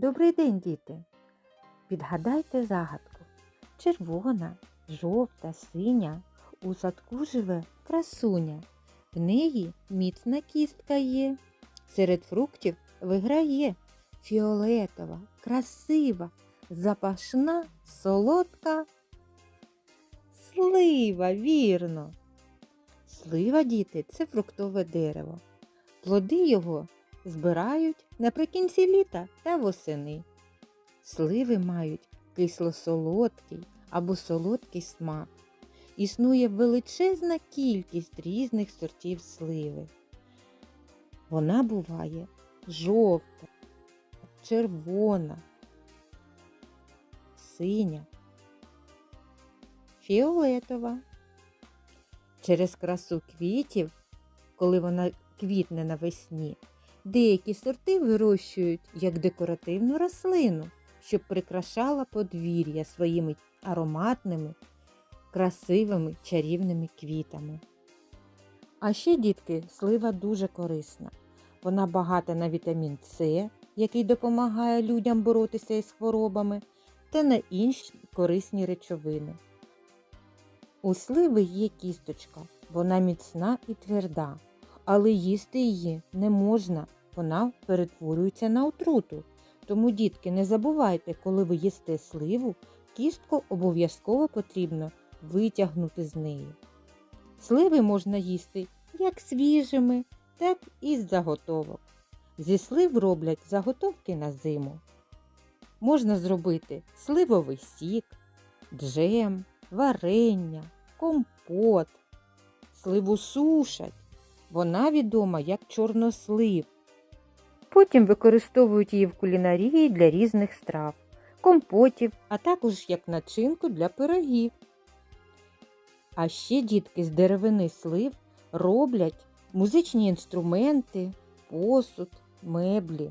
Добрий день, діти! Відгадайте загадку. Червона, жовта, синя. У садку живе красуня. В неї міцна кістка є. Серед фруктів виграє. Фіолетова, красива, запашна, солодка. Слива, вірно. Слива, діти, це фруктове дерево. Плоди його збирають наприкінці літа та восени. Сливи мають кисло-солодкий або солодкий смак. Існує величезна кількість різних сортів сливи. Вона буває жовта, червона, синя, фіолетова. Через красу квітів, коли вона квітне навесні, деякі сорти вирощують як декоративну рослину, щоб прикрашала подвір'я своїми ароматними, красивими чарівними квітами. А ще, дітки, слива дуже корисна. Вона багата на вітамін С, який допомагає людям боротися із хворобами, та на інші корисні речовини. У сливи є кісточка, вона міцна і тверда, але їсти її не можна, вона перетворюється на отруту. Тому, дітки, не забувайте, коли ви їсте сливу, кістку обов'язково потрібно витягнути з неї. Сливи можна їсти як свіжими, так і з заготовок. Зі слив роблять заготовки на зиму. Можна зробити сливовий сік, джем, варення, компот. Сливу сушать. Вона відома як чорнослив. Потім використовують її в кулінарії для різних страв, компотів, а також як начинку для пирогів. А ще дітки з деревини слив роблять музичні інструменти, посуд, меблі.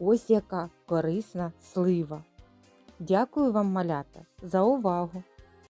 Ось яка корисна слива. Дякую вам, малята, за увагу!